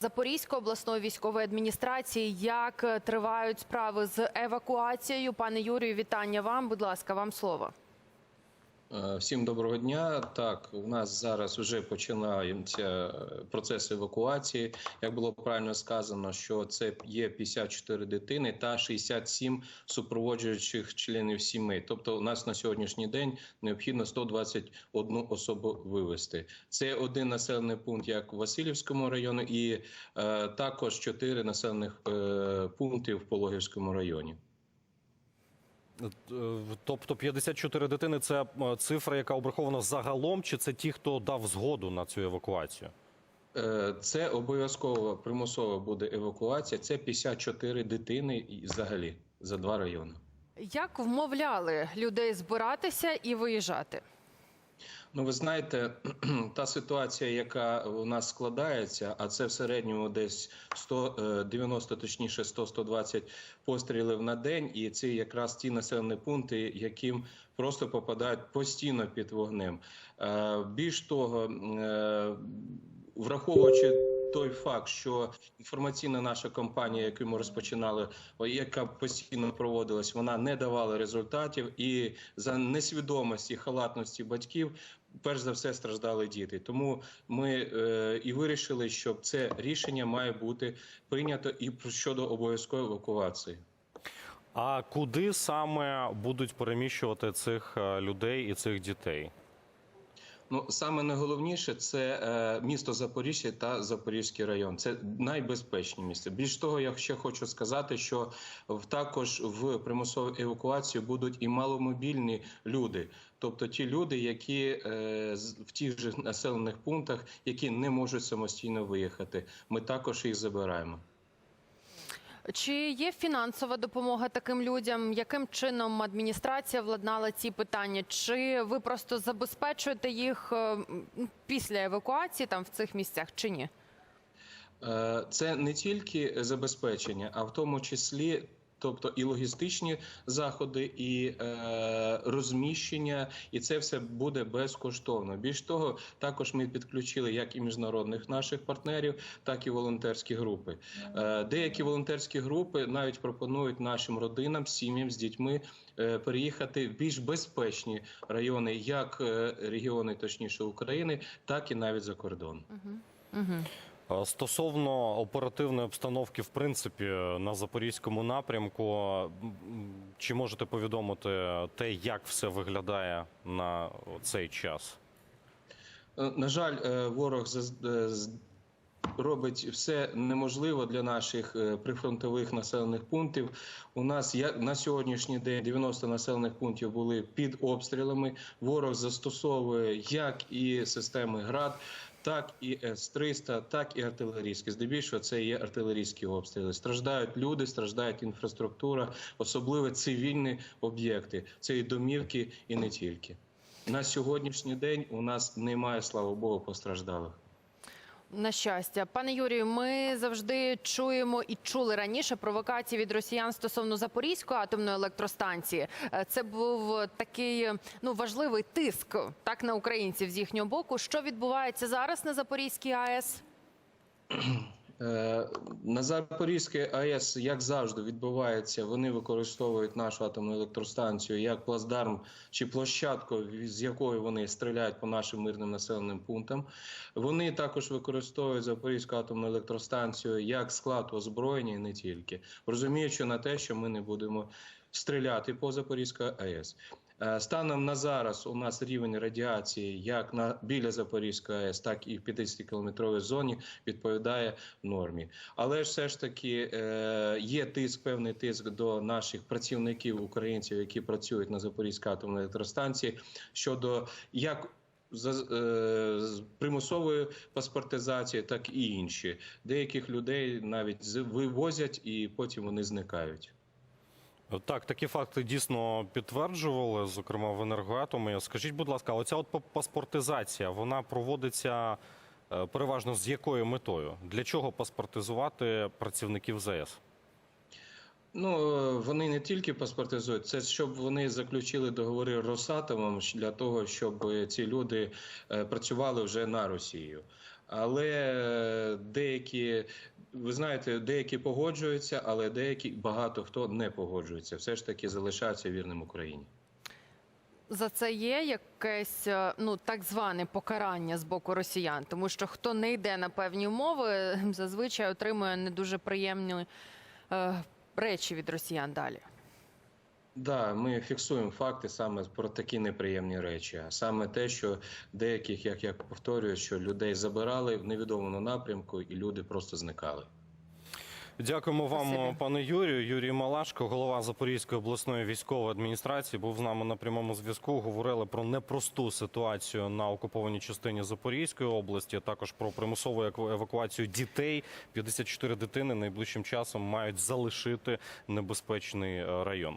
Запорізької обласної військової адміністрації. Як е, тривають справи з евакуацією? Пане Юрію, вітання вам. Будь ласка, вам слово. Е, Всім доброго дня. Так, у нас зараз вже починається процес евакуації. Як було правильно сказано, що це є 54 дитини та 67 супроводжуючих членів сімей. Тобто, у нас на сьогоднішній день необхідно 121 особу вивезти. Це один населений пункт, як в Васильівському районі, і е, також чотири населених е, пункти в Пологівському районі. Е, Тобто 54 дитини це е, цифра, яка обрахована загалом, чи це ті, хто дав згоду на цю евакуацію? Е, Це обов'язково примусова буде евакуація. Це 54 дитини взагалі за два райони. Як вмовляли людей збиратися і виїжджати? Ну, ви знаєте, та ситуація, яка у нас складається, а це в середньому десь 190, точніше 100-120 пострілів на день, і це якраз ті населені пункти, яким просто попадають постійно під вогнем. Е, Більш того, е, враховуючи той факт, що інформаційна наша кампанія, яку ми розпочинали, яка постійно проводилась, вона не давала результатів, і за несвідомості халатності батьків. Перш за все страждали діти, тому ми е, і вирішили, що це рішення має бути прийнято і щодо обов'язкової евакуації. А куди саме будуть переміщувати цих е, людей і цих дітей? Ну саме найголовніше це е, місто Запоріжжя та Запорізький район. Це найбезпечні місце. Більш того, я ще хочу сказати, що в також в примусовій евакуації будуть і маломобільні люди, тобто ті люди, які е, в тих же населених пунктах, які не можуть самостійно виїхати. Ми також їх забираємо. Чи є фінансова допомога таким людям? Яким чином адміністрація владнала ці питання? Чи ви просто забезпечуєте їх е, після евакуації там в цих місцях, чи ні? Е, Це не тільки забезпечення, а в тому числі. Тобто і логістичні заходи, і е, розміщення, і це все буде безкоштовно. Більш того, також ми підключили як і міжнародних наших партнерів, так і волонтерські групи. Е, деякі волонтерські групи навіть пропонують нашим родинам, сім'ям з дітьми е, переїхати в більш безпечні райони, як е, регіони, точніше України, так і навіть за кордон. Угу. Е, Стосовно оперативної обстановки, в принципі, на запорізькому напрямку, чи можете повідомити те, як все виглядає на цей час? Е, На жаль, е, ворог е, робить все неможливо для наших е, прифронтових населених пунктів. У нас на сьогоднішній день 90 населених пунктів були під обстрілами. Ворог застосовує як і системи ГРАД. Так і С-300, так і артилерійські. Здебільшого це є артилерійські обстріли. Страждають люди, страждають інфраструктура, особливо цивільні об'єкти. Це і домівки, і не тільки. На сьогоднішній день у нас немає, слава Богу, постраждалих. На щастя, пане Юрію, ми завжди чуємо і чули раніше провокації від росіян стосовно Запорізької атомної електростанції. Е, Це був такий ну важливий тиск так на українців з їхнього боку. Що відбувається зараз на Запорізькій АЕС? На Запорізькій АЕС, як завжди, відбувається. Вони використовують нашу атомну електростанцію як плацдарм чи площадку, з якої вони стріляють по нашим мирним населеним пунктам. Вони також використовують Запорізьку атомну електростанцію як склад озброєння, і не тільки розуміючи на те, що ми не будемо стріляти по Запорізькій АЕС. Е, Станом на зараз у нас рівень радіації як на біля Запорізької АЕС, так і в 50-кілометровій зоні відповідає нормі. Але ж все ж таки е, є тиск, певний тиск до наших працівників українців, які працюють на Запорізькій атомній електростанції, щодо як за е, з примусової паспортизації, так і інші. Деяких людей навіть вивозять і потім вони зникають. Так, такі факти дійсно підтверджували, зокрема в енергоатомі. Скажіть, будь ласка, оця от па- паспортизація вона проводиться е, переважно з якою метою? Для чого паспортизувати працівників ЗАЕС? Ну е, вони не тільки паспортизують, це щоб вони заключили договори Росатомом для того, щоб ці люди е, працювали вже на Росію. Але е, деякі, ви знаєте, деякі погоджуються, але деякі багато хто не погоджується. Все ж таки залишаються вірним Україні. За це є якесь ну так зване покарання з боку росіян, тому що хто не йде на певні умови, зазвичай отримує не дуже приємні речі від росіян далі. Да, ми фіксуємо факти саме про такі неприємні речі. А саме те, що деяких, як я повторюю, що людей забирали в невідомому напрямку, і люди просто зникали. Дякуємо вам, Спасибо. пане Юрію. Юрій Малашко, голова Запорізької обласної військової адміністрації, був з нами на прямому зв'язку. Говорили про непросту ситуацію на окупованій частині Запорізької області. Також про примусову евакуацію дітей. 54 дитини найближчим часом мають залишити небезпечний е, район.